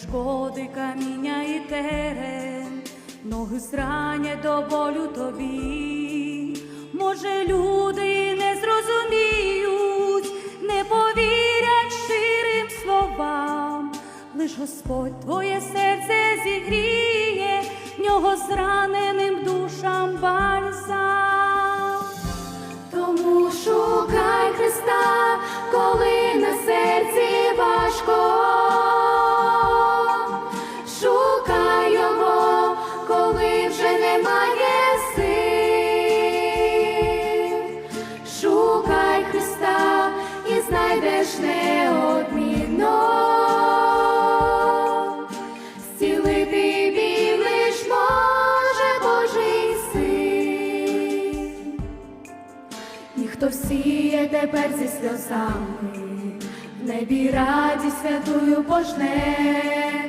перешкоди, каміння і терен, ноги зранять до болю тобі. Може, люди не зрозуміють, не повірять щирим словам, лиш Господь твоє серце зігріє, в нього зраненим душам бальзам. Тому шукай Христа, коли на серці важко. Сльозами, в небі радість святую пожне,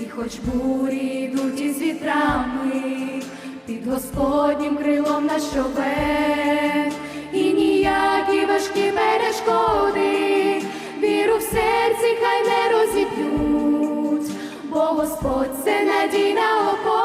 і хоч бурі йдуть із вітрами, під Господнім крилом на щове, і ніякі важкі перешкоди, віру в серці хай не розіб'ють, бо Господь це надійна опора,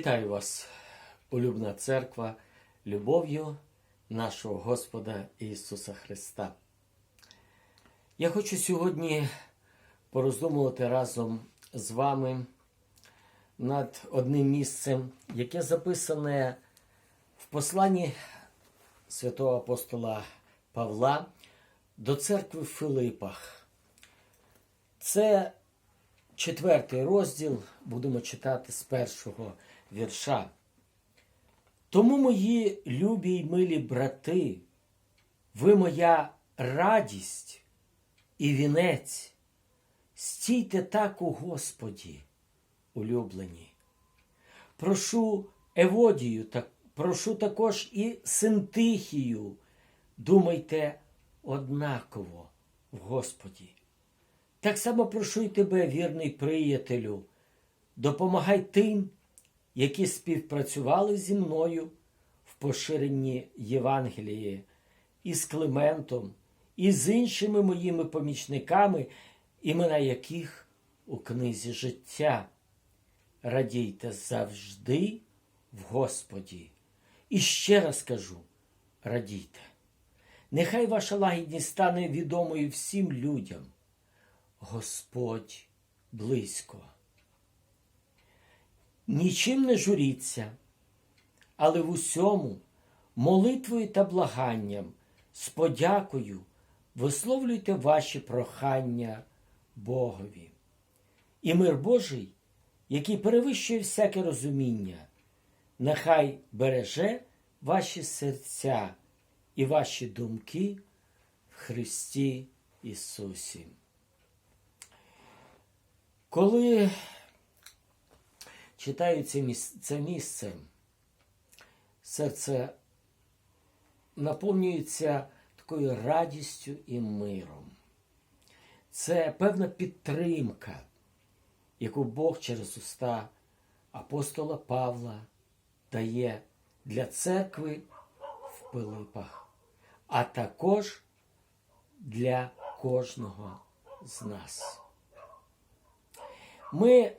Вітаю вас, улюбна церква, любов'ю нашого Господа Ісуса Христа. Я хочу сьогодні пороздумувати разом з вами над одним місцем, яке записане в посланні святого апостола Павла до церкви в Филипах. Це четвертий розділ, будемо читати з першого вірша. Тому, мої любі й милі брати, ви моя радість і вінець, стійте так у Господі, улюблені. Прошу Еводію, так, прошу також і Синтихію, думайте однаково в Господі. Так само прошу й тебе, вірний приятелю, допомагай тим, які співпрацювали зі мною в поширенні Євангелії, і з Климентом, і з іншими моїми помічниками, імена яких у книзі життя. Радійте завжди в Господі. І ще раз кажу: радійте. Нехай ваша лагідність стане відомою всім людям. Господь близько. Нічим не журіться, але в усьому молитвою та благанням з подякою висловлюйте ваші прохання Богові. І мир Божий, який перевищує всяке розуміння, нехай береже ваші серця і ваші думки в Христі Ісусі. Коли читаю це місце, серце наповнюється такою радістю і миром. Це певна підтримка, яку Бог через уста апостола Павла дає для церкви в Пилипах, а також для кожного з нас. Ми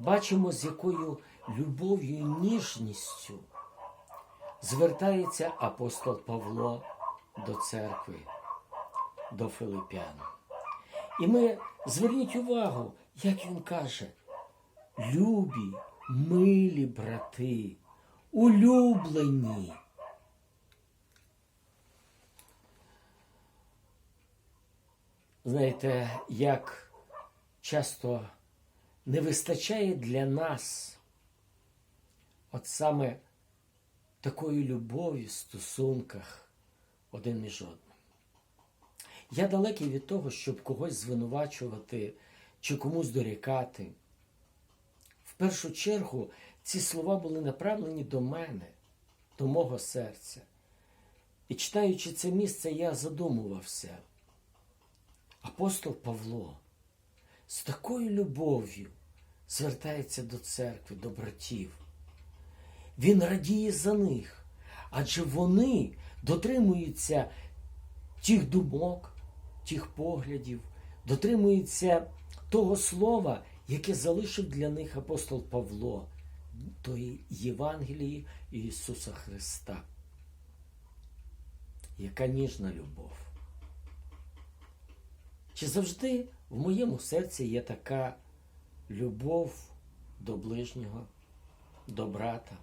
бачимо, з якою любов'ю і ніжністю звертається апостол Павло до церкви, до Филипян. І ми зверніть увагу, як він каже: любі, милі брати, улюблені. Знаєте, як часто не вистачає для нас от саме такої любові в стосунках один між одним. Я далекий від того, щоб когось звинувачувати чи комусь дорікати. В першу чергу ці слова були направлені до мене, до мого серця. І читаючи це місце, я задумувався. Апостол Павло з такою любов'ю звертається до церкви, до братів. Він радіє за них, адже вони дотримуються тих думок, тих поглядів, дотримуються того слова, яке залишив для них апостол Павло, тої Євангелії Ісуса Христа. Яка ніжна любов. Чи завжди в моєму серці є така любов до ближнього, до брата?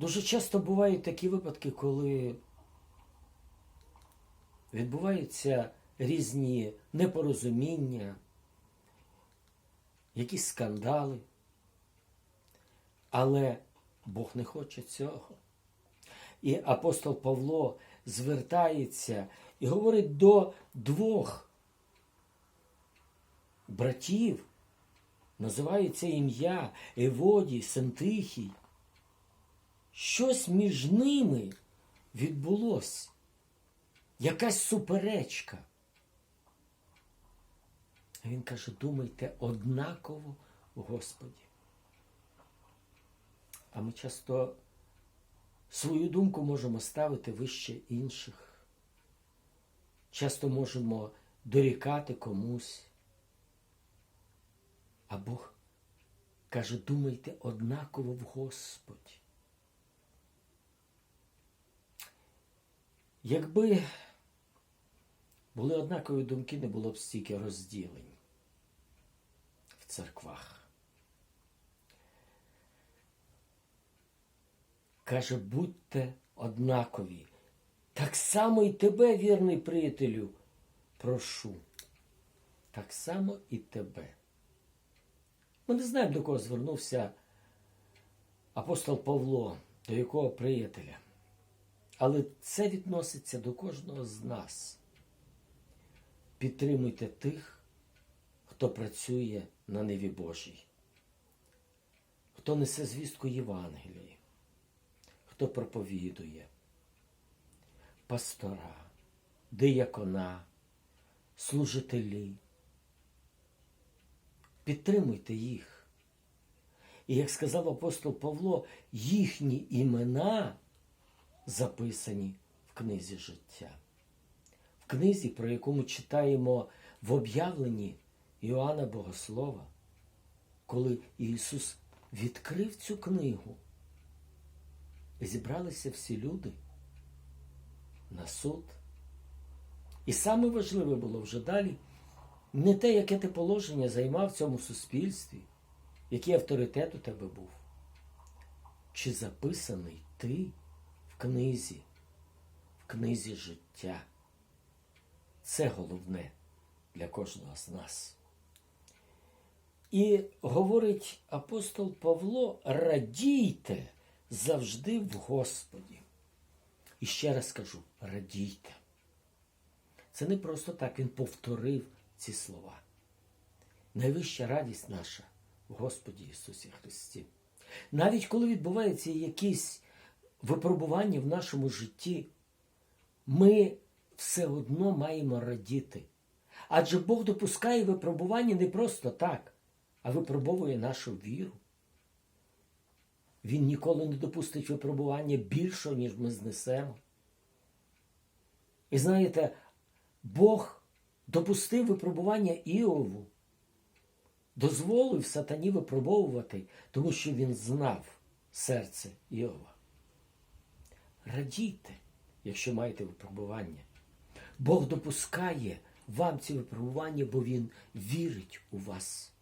Дуже часто бувають такі випадки, коли відбуваються різні непорозуміння, якісь скандали. Але Бог не хоче цього. І апостол Павло звертається і говорить до двох братів, називається ім'я Еводій, Сентихій. Щось між ними відбулося, якась суперечка. А він каже, думайте однаково Господі. А ми часто свою думку можемо ставити вище інших. Часто можемо дорікати комусь. А Бог каже, думайте однаково в Господі. Якби були однакові думки, не було б стільки розділень в церквах. Каже, будьте однакові. Так само і тебе, вірний приятелю, прошу. Так само і тебе. Ми не знаємо, до кого звернувся апостол Павло, до якого приятеля. Але це відноситься до кожного з нас. Підтримуйте тих, хто працює на неві Божій, хто несе звістку Євангелії, хто проповідує, пастора, диякона, служителі. Підтримуйте їх. І як сказав апостол Павло, їхні імена записані в книзі життя. В книзі, про яку ми читаємо в об'явленні Іоанна Богослова, коли Ісус відкрив цю книгу, і зібралися всі люди на суд. І саме важливе було вже далі не те, яке ти положення займав в цьому суспільстві, який авторитет у тебе був. Чи записаний ти в книзі, в книзі життя? Це головне для кожного з нас. І говорить апостол Павло: радійте завжди в Господі. І ще раз кажу: радійте. Це не просто так він повторив ці слова. Найвища радість наша в Господі Ісусі Христі. Навіть коли відбуваються якісь випробування в нашому житті, ми все одно маємо радіти. Адже Бог допускає випробування не просто так, а випробовує нашу віру. Він ніколи не допустить випробування більшого, ніж ми знесемо. І знаєте, Бог допустив випробування Іову, дозволив сатані випробовувати, тому що він знав серце Іова. Радійте, якщо маєте випробування. Бог допускає вам ці випробування, бо Він вірить у вас.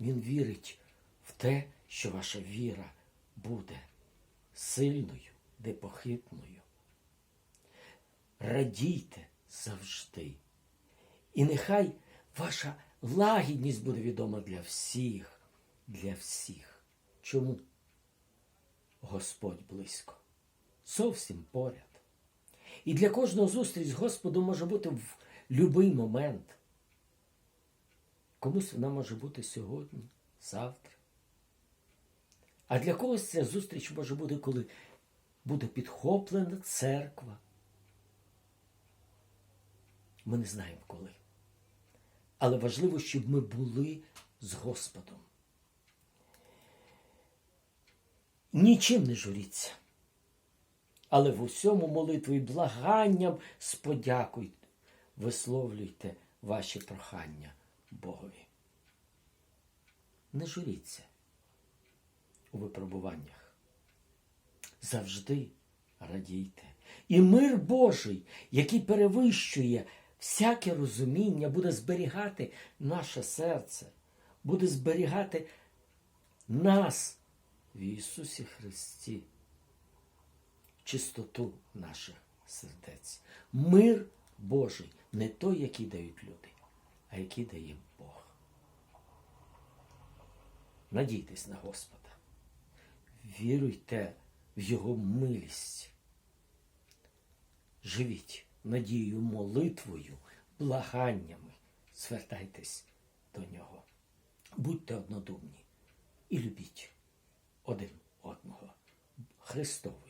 Він вірить в те, що ваша віра буде сильною, непохитною. Радійте завжди. І нехай ваша лагідність буде відома для всіх, для всіх. Чому? Господь близько, зовсім поряд. І для кожного зустріч з Господом може бути в будь-який момент. Комусь вона може бути сьогодні, завтра. А для когось ця зустріч може бути, коли буде підхоплена церква. Ми не знаємо коли. Але важливо, щоб ми були з Господом. Нічим не журіться. Але в усьому молитвою і благанням з висловлюйте ваші прохання Богові. Не журіться у випробуваннях. Завжди радійте. І мир Божий, який перевищує всяке розуміння, буде зберігати наше серце, буде зберігати нас в Ісусі Христі, чистоту наших сердець. Мир Божий не той, який дають люди, а який дає Бог. Надійтесь на Господа. Віруйте в Його милість. Живіть надією, молитвою, благаннями. Звертайтесь до Нього. Будьте однодумні і любіть один одного Христовою